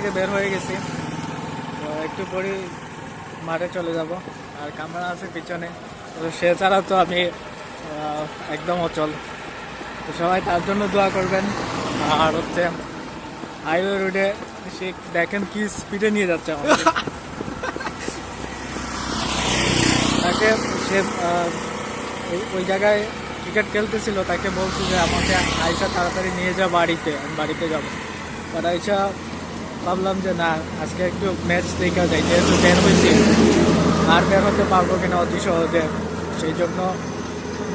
থেকে বের হয়ে গেছি। তো একটু পরে মাঠে চলে যাব। আর ক্যামেরা আছে পিছনে। তো সে ছাড়া তো আমি একদম অচল। তো সবাই তার জন্য দোয়া করবেন। আর হচ্ছে, হাইওয়ে রোডে সে দেখেন কি স্পিডে নিয়ে যাচ্ছে আমাকে। তাকে সে ওই- জায়গায় ক্রিকেট খেলতেছিল। তাকে বলছি যে, আমাকে আইসা তাড়াতাড়ি নিয়ে যা বাড়িতে। আমি বাড়িতে যাব। বাট আইসা ভাবলাম যে না, আজকে একটু ম্যাচ দেখা যায়, যেহেতু বের হয়েছি, আর বের হতে পারব কিনা অতি সহজে, সেই জন্য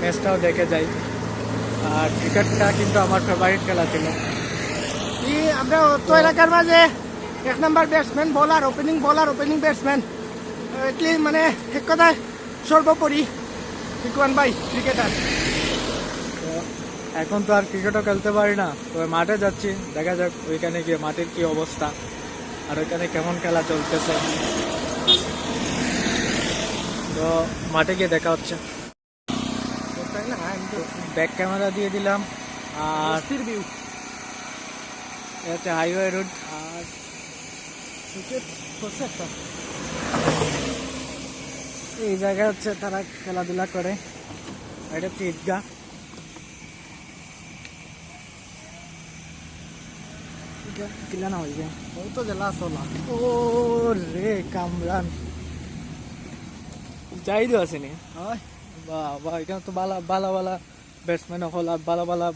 ম্যাচটাও দেখে যাই। আর ক্রিকেটটা কিন্তু আমার ফেভারিট খেলা ছিল। আমরা তো এলাকার মাঝে এক নাম্বার ব্যাটসম্যান বলার ওপেনিং বলার ওপেনিং ব্যাটসম্যান এটলি মানে এক কথায় সর্বোপরি ভাই ক্রিকেটার তো এখন তো আর ক্রিকেটও খেলতে পারি না। তো মাঠে যাচ্ছি। দেখা যাক ওইখানে গিয়ে মাঠের কি অবস্থা। আর ওইখানে কেমন খেলা চলতেছে। তো মাঠে গিয়ে দেখা হচ্ছে। ব্যাক ক্যামেরা দিয়ে দিলাম। আর হচ্ছে হাইওয়ে রোড আর এই জায়গায় হচ্ছে তারা খেলাধুলা করে। এটা হচ্ছে ঈদগাহ। না রে কামরান যাই দিও বাহ বাহ এখানে তো বালা বালা বালা ব্যাটসম্যান হল আর বালা বালা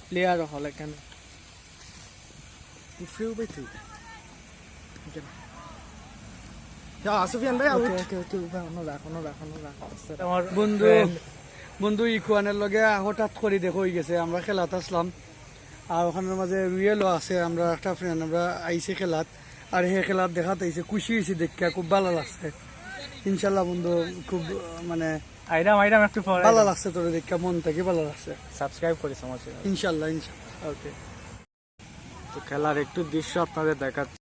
প্লেয়ার হল এখানে অন্য রাখ আমার বন্ধু ইকুয়ানের লগে হঠাৎ করে দেখো গেছে আমরা খেলাত আসলাম আর ওখানের মাঝে রুয়েলও আছে আমরা একটা ফ্রেন্ড আমরা আইসি খেলাত আর সেই খেলাত দেখাতে আইসি খুশি হয়েছি দেখে খুব ভালো লাগছে। ইনশাল্লাহ বন্ধু খুব মানে আইরাম আইরাম একটু পরে। ভালো লাগছে তোর দেখে মন থেকে ভালো লাগছে। সাবস্ক্রাইব করিস আমার ইনশাল্লাহ ইনশাল্লাহ ওকে তো খেলার একটু দৃশ্য আপনাদের দেখাচ্ছি।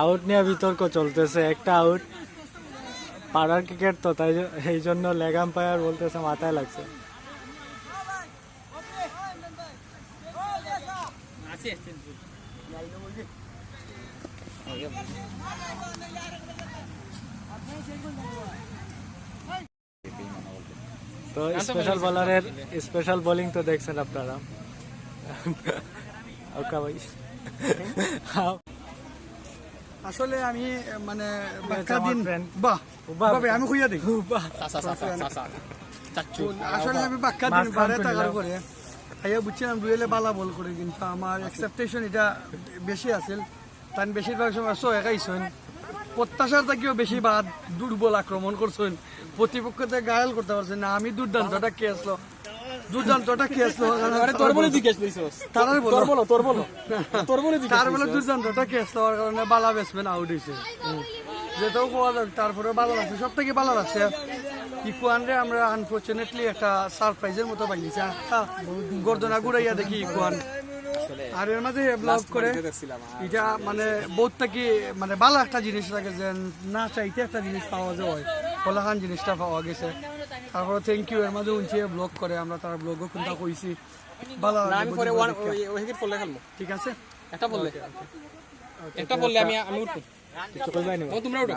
আউট নিয়ে বিতর্ক চলতেছে একটা আউট পাড়ার ক্রিকেট তো তাই এই জন্য লেগ আম্পায়ার বলতেছে মাথায় লাগছে। তো স্পেশাল বলারের স্পেশাল বোলিং তো দেখছেন আপনারা। ওকা ভাই আসলে আমি মানে. বাহ আমি খুঁজা দেখি আসলে আমি বাক্কা দিন বারে করে টাকার করে। তাইয়া বুঝছিলাম ডুয়েলে বালা বল করে কিন্তু আমার এক্সপেকটেশন এটা বেশি আছিল। তাই বেশিরভাগ সময় সো একাইছেন প্রত্যাশার থেকেও বেশি বাদ দুর্বল আক্রমণ করছেন। প্রতিপক্ষতে গায়াল করতে পারছেন না। আমি দুর্দান্তটা কে আসলো? দুর্দান্তটা কে তোর বলে জিজ্ঞেস তারার বলো। তোর বলো তোর বলো। তোর বলে তার বলে দুর্দান্তটা কে কারণে বালা ব্যাটসম্যান আউট হয়েছে যেটাও যায় তারপরে ভালো লাগছে সব থেকে ভালো লাগছে ইকুয়ানরে আমরা আনফর্চুনেটলি একটা সারপ্রাইজের মতো পাইছি গর্দনা ঘুরাইয়া দেখি ইকুয়ান। আর এর মাঝে ব্লগ করে। এটা মানে বহুত থেকে মানে ভালো একটা জিনিস লাগে যে না চাইতে একটা জিনিস পাওয়া যায়। কলাখান জিনিসটা পাওয়া গেছে। তারপরে থ্যাংক ইউ এর মাঝে উঞ্চিয়ে ব্লগ করে আমরা তার ব্লগও কোনটা কইছি ভালো না, আমি পরে ওয়ান ওই পড়লে খেলব ঠিক আছে একটা পড়লে একটা পড়লে আমি আমি উঠবো তোমরা উঠো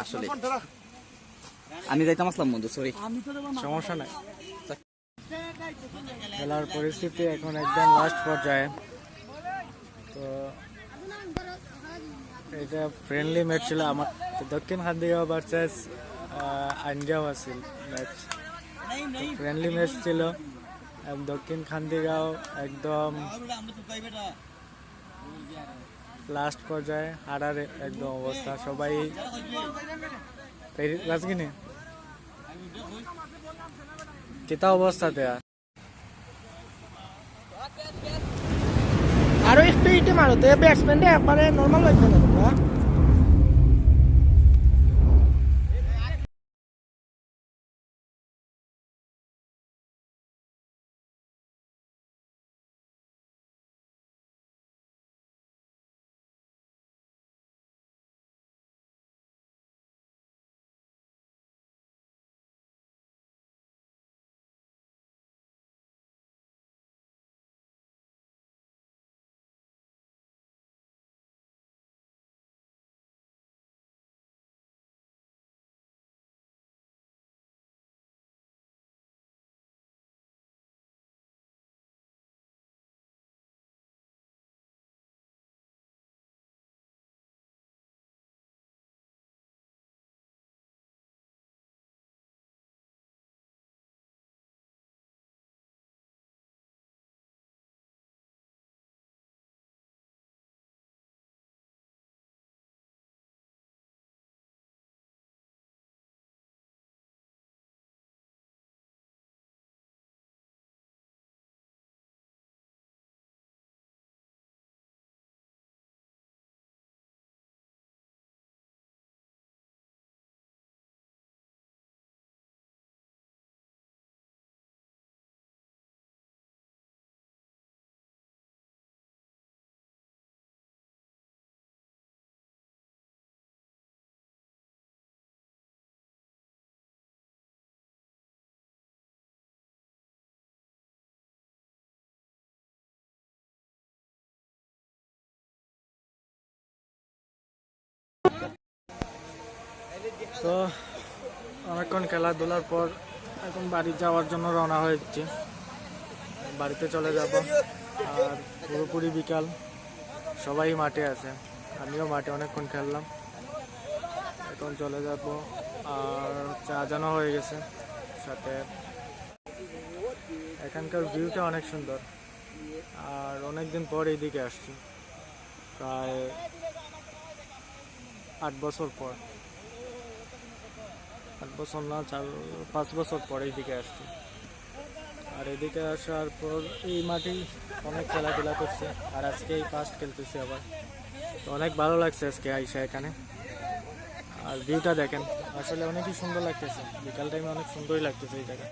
আসলে আমি যাইতাম আসলাম বন্ধু সরি সমস্যা নাই খেলার পরিস্থিতি এখন একদম লাস্ট পর্যায়ে তো এটা ফ্রেন্ডলি ম্যাচ ছিল। আমার দক্ষিণ খান্দিগাঁও ভার্সেস আঞ্জাও আছিল ম্যাচ ফ্রেন্ডলি ম্যাচ ছিল। দক্ষিণ খান্দিগাঁও একদম লাস্ট পর্যায়ে হারার একদম অবস্থা। সবাই রাজগিনী? কিতা অবস্থাতে আর আরও একটু ইটে মারো তো ব্যাটসম্যানটা একবারে নর্মাল লাগবে না তোমরা তো অনেকক্ষণ খেলাধুলার পর এখন বাড়ি যাওয়ার জন্য রওনা হয়েছে। বাড়িতে চলে যাব। আর পুরোপুরি বিকাল। সবাই মাঠে আছে। আমিও মাঠে অনেকক্ষণ খেললাম। এখন চলে যাব। আর চা জানা হয়ে গেছে সাথে। এখানকার ভিউটা অনেক সুন্দর। আর অনেক দিন পর এইদিকে আসছি। প্রায় আট বছর পর। আট বছর না, চার, পাঁচ বছর পর এইদিকে আসছি। আর এদিকে আসার পর এই মাঠেই অনেক খেলাধুলা করছে, আর আজকে এই ফার্স্ট খেলতেছি আবার। তো অনেক ভালো লাগছে আজকে আইসা এখানে। আর ভিউটা দেখেন, আসলে অনেকই সুন্দর লাগতেছে। বিকাল টাইমে অনেক সুন্দরই লাগতেছে এই জায়গা।